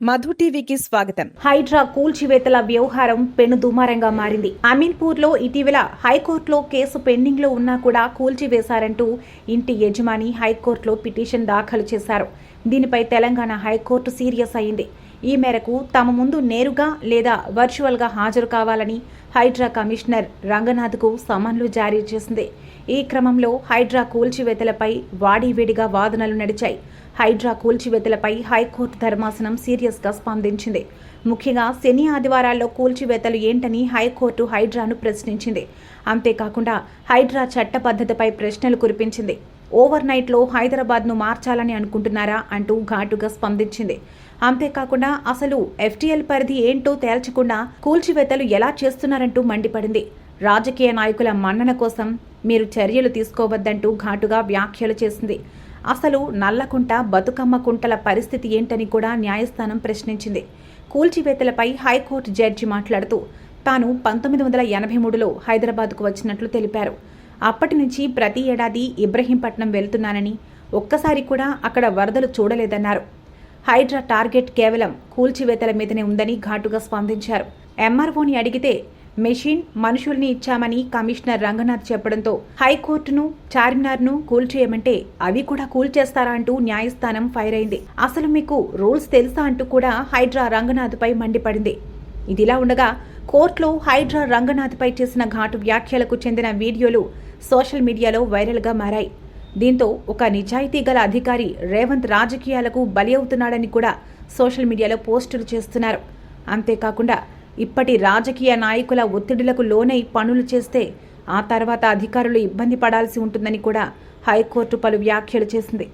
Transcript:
మధు టీవీకి స్వాగతం. హైడ్రా కూల్చివేతల వ్యవహారం పెను దుమారంగా మారింది. అమీన్పూర్లో ఇటీవల హైకోర్టులో కేసు పెండింగ్లో ఉన్నా కూడా కూల్చివేశారంటూ ఇంటి యజమాని హైకోర్టులో పిటిషన్ దాఖలు చేశారు. దీనిపై తెలంగాణ హైకోర్టు సీరియస్ అయింది. ఈ మేరకు తమ ముందు నేరుగా లేదా వర్చువల్గా హాజరు కావాలని హైడ్రా కమిషనర్ రంగనాథ్కు సమన్లు జారీ చేసింది. ఈ క్రమంలో హైడ్రా కూల్చివేతలపై వాడివేడిగా వాదనలు నడిచాయి. హైడ్రా కూల్చివేతలపై హైకోర్టు ధర్మాసనం సీరియస్గా స్పందించింది. ముఖ్యంగా శని ఆదివారాల్లో కూల్చివేతలు ఏంటని హైకోర్టు హైడ్రాను ప్రశ్నించింది. అంతేకాకుండా హైడ్రా చట్టబద్ధతపై ప్రశ్నలు కురిపించింది. ఓవర్ నైట్లో హైదరాబాద్ను మార్చాలని అనుకుంటున్నారా అంటూ ఘాటుగా స్పందించింది. అంతేకాకుండా అసలు ఎఫ్టీఎల్ పరిధి ఏంటో తేల్చకుండా కూల్చివేతలు ఎలా చేస్తున్నారంటూ మండిపడింది. రాజకీయ నాయకుల మన్నన కోసం మీరు చర్యలు తీసుకోవద్దంటూ ఘాటుగా వ్యాఖ్యలు చేసింది. అసలు నల్లకుంట బతుకమ్మ కుంటల పరిస్థితి ఏంటని కూడా న్యాయస్థానం ప్రశ్నించింది. కూల్చివేతలపై హైకోర్టు జడ్జి మాట్లాడుతూ తాను పంతొమ్మిది వందల ఎనభై మూడులో హైదరాబాద్కు వచ్చినట్లు తెలిపారు. అప్పటి నుంచి ప్రతి ఏడాది ఇబ్రహీంపట్నం వెళ్తున్నానని ఒక్కసారి కూడా అక్కడ వరదలు చూడలేదన్నారు. హైడ్రా టార్గెట్ కేవలం కూల్చివేతల మీదనే ఉందని ఘాటుగా స్పందించారు. ఎంఆర్ఓని అడిగితే మెషిన్ మనుషుల్ని ఇచ్చామని కమిషనర్ రంగనాథ్ చెప్పడంతో హైకోర్టును చార్మినార్ను కూల్చేయమంటే అవి కూడా కూల్చేస్తారా అంటూ న్యాయస్థానం ఫైర్ అయింది అసలు మీకు రూల్స్ తెలుసా అంటూ కూడా హైడ్రా రంగనాథ్పై మండిపడింది. ఇదిలా ఉండగా కోర్టులో హైడ్రా రంగనాథ్పై చేసిన ఘాటు వ్యాఖ్యలకు చెందిన వీడియోలు సోషల్ మీడియాలో వైరల్గా మారాయి. దీంతో ఒక నిజాయితీ గల అధికారి రేవంత్ రాజకీయాలకు బలి అవుతున్నాడని కూడా సోషల్ మీడియాలో పోస్టులు చేస్తున్నారు. అంతేకాకుండా ఇప్పటి రాజకీయ నాయకుల ఒత్తిడులకు లోనై పనులు చేస్తే ఆ తర్వాత అధికారులు ఇబ్బంది పడాల్సి ఉంటుందని కూడా హైకోర్టు పలు వ్యాఖ్యలు చేసింది.